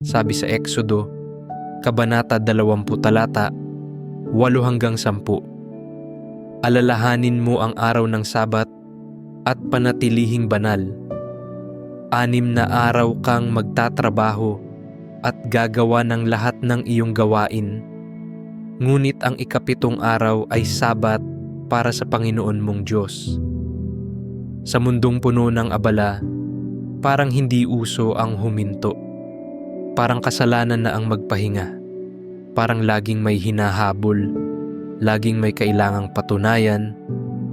Sabi sa Exodo, Kabanata 20 talata 8 hanggang 10. Alalahanin mo ang araw ng Sabat at panatilihing banal. Anim na araw kang magtatrabaho at gagawa ng lahat ng iyong gawain. Ngunit ang ikapitong araw ay Sabat para sa Panginoon mong Diyos. Sa mundong puno ng abala, parang hindi uso ang huminto. Parang kasalanan na ang magpahinga. Parang laging may hinahabol, laging may kailangang patunayan,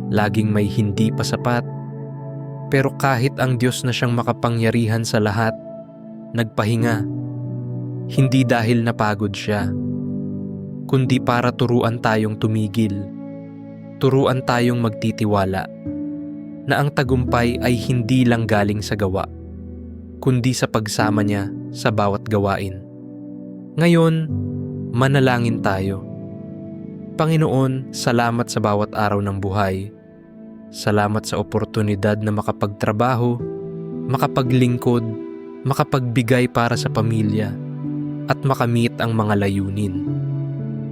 laging may hindi pa sapat. Pero kahit ang Diyos na siyang makapangyarihan sa lahat, nagpahinga. Hindi dahil napagod siya, kundi para turuan tayong tumigil. Turuan tayong magtitiwala na ang tagumpay ay hindi lang galing sa gawa, kundi sa pagsama niya sa bawat gawain. Ngayon, manalangin tayo. Panginoon, salamat sa bawat araw ng buhay. Salamat sa oportunidad na makapagtrabaho, makapaglingkod, makapagbigay para sa pamilya, at makamit ang mga layunin.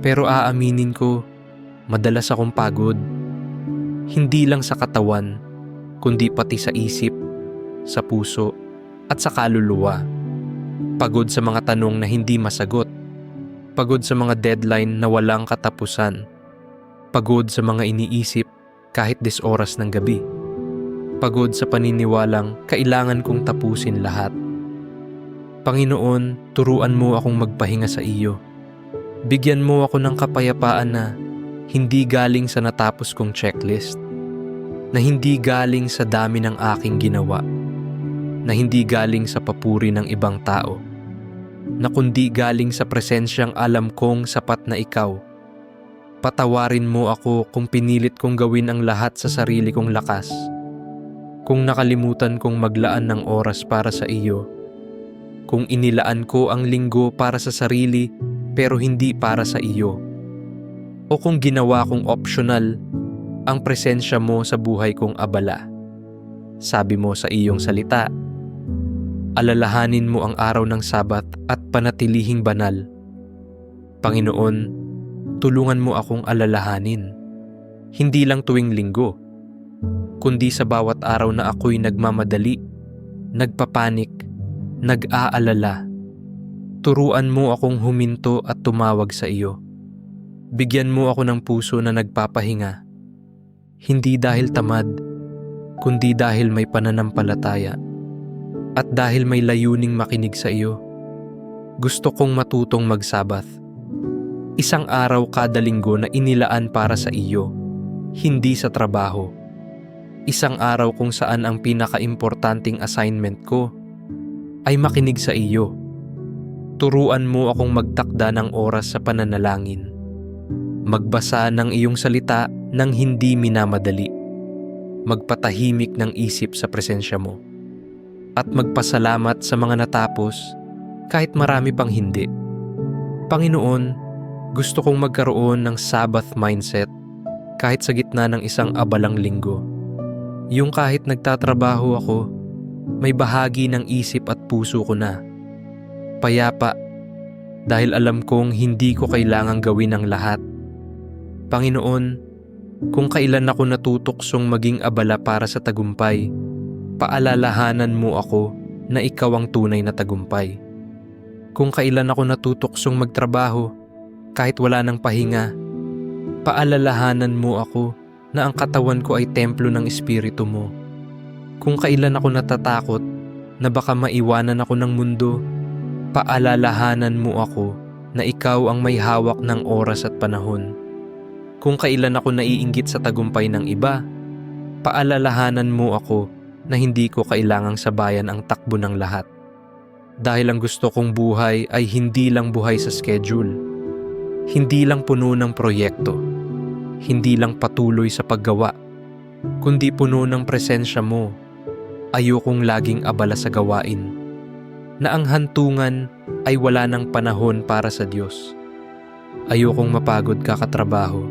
Pero aaminin ko, madalas akong pagod. Hindi lang sa katawan, kundi pati sa isip, sa puso, at sa kaluluwa. Pagod sa mga tanong na hindi masagot. Pagod sa mga deadline na walang katapusan. Pagod sa mga iniisip kahit des oras ng gabi. Pagod sa paniniwalang kailangan kong tapusin lahat. Panginoon, turuan mo akong magpahinga sa iyo. Bigyan mo ako ng kapayapaan na hindi galing sa natapos kong checklist, na hindi galing sa dami ng aking ginawa, na hindi galing sa papuri ng ibang tao, na kundi galing sa presensyang alam kong sapat na ikaw. Patawarin mo ako kung pinilit kong gawin ang lahat sa sarili kong lakas, kung nakalimutan kong maglaan ng oras para sa iyo, kung inilaan ko ang linggo para sa sarili pero hindi para sa iyo, o kung ginawa kong optional ang presensya mo sa buhay kong abala. Sabi mo sa iyong salita, alalahanin mo ang araw ng Sabat at panatilihing banal. Panginoon, tulungan mo akong alalahanin, hindi lang tuwing linggo, kundi sa bawat araw na ako'y nagmamadali, nagpapanik, nag-aalala. Turuan mo akong huminto at tumawag sa iyo. Bigyan mo ako ng puso na nagpapahinga, hindi dahil tamad, kundi dahil may pananampalataya at dahil may layuning makinig sa iyo. Gusto kong matutong magsabath. Isang araw kada linggo na inilaan para sa iyo, hindi sa trabaho. Isang araw kung saan ang pinaka-importanting assignment ko ay makinig sa iyo. Turuan mo akong magtakda ng oras sa pananalangin. Magbasa ng iyong salita nang hindi minamadali. Magpatahimik ng isip sa presensya mo. At magpasalamat sa mga natapos kahit marami pang hindi. Panginoon, gusto kong magkaroon ng Sabbath mindset kahit sa gitna ng isang abalang linggo. Yung kahit nagtatrabaho ako, may bahagi ng isip at puso ko na. Payapa, dahil alam kong hindi ko kailangang gawin ang lahat. Panginoon, kung kailan ako natutuksong maging abala para sa tagumpay, paalalahanan mo ako na ikaw ang tunay na tagumpay. Kung kailan ako natutuksong magtrabaho, kahit wala ng pahinga, paalalahanan mo ako na ang katawan ko ay templo ng Espiritu mo. Kung kailan ako natatakot na baka maiwanan ako ng mundo, paalalahanan mo ako na ikaw ang may hawak ng oras at panahon. Kung kailan ako naiinggit sa tagumpay ng iba, paalalahanan mo ako na hindi ko kailangang sabayan ang takbo ng lahat. Dahil ang gusto kong buhay ay hindi lang buhay sa schedule. Hindi lang puno ng proyekto. Hindi lang patuloy sa paggawa. Kundi puno ng presensya mo. Ayokong laging abala sa gawain. Na ang hantungan ay wala ng panahon para sa Diyos. Ayokong mapagod kakatrabaho.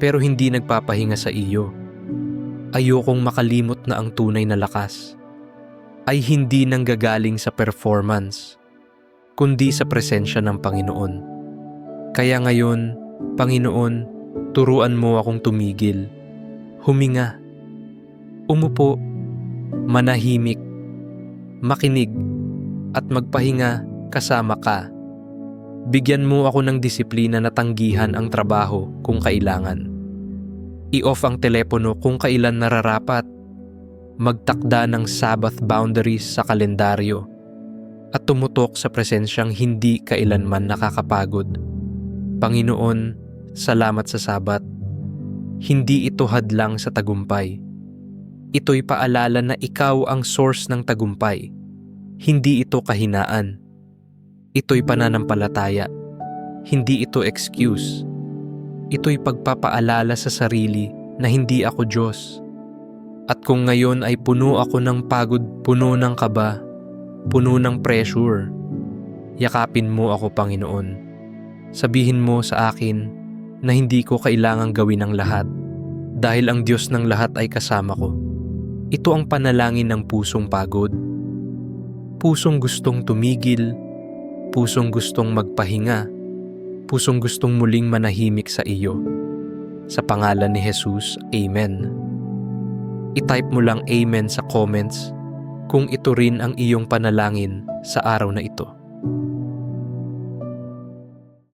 Pero hindi nagpapahinga sa iyo. Ayokong makalimot na ang tunay na lakas ay hindi nanggagaling sa performance, kundi sa presensya ng Panginoon. Kaya ngayon, Panginoon, turuan mo akong tumigil, huminga, umupo, manahimik, makinig, at magpahinga kasama ka. Bigyan mo ako ng disiplina na tanggihan ang trabaho kung kailangan. I-off ang telepono kung kailan nararapat. Magtakda ng Sabbath boundaries sa kalendaryo. At tumutok sa presensyang hindi kailanman nakakapagod. Panginoon, salamat sa Sabat. Hindi ito hadlang sa tagumpay. Ito'y paalala na ikaw ang source ng tagumpay. Hindi ito kahinaan. Ito'y pananampalataya. Hindi ito excuse. Ito'y pagpapaalala sa sarili na hindi ako Diyos. At kung ngayon ay puno ako ng pagod, puno ng kaba, puno ng pressure, yakapin mo ako Panginoon. Sabihin mo sa akin na hindi ko kailangang gawin ang lahat dahil ang Diyos ng lahat ay kasama ko. Ito ang panalangin ng pusong pagod. Pusong gustong tumigil, pusong gustong magpahinga, pusong gustong muling manahimik sa iyo. Sa pangalan ni Jesus, Amen. I-type mo lang Amen sa comments kung ito rin ang iyong panalangin sa araw na ito.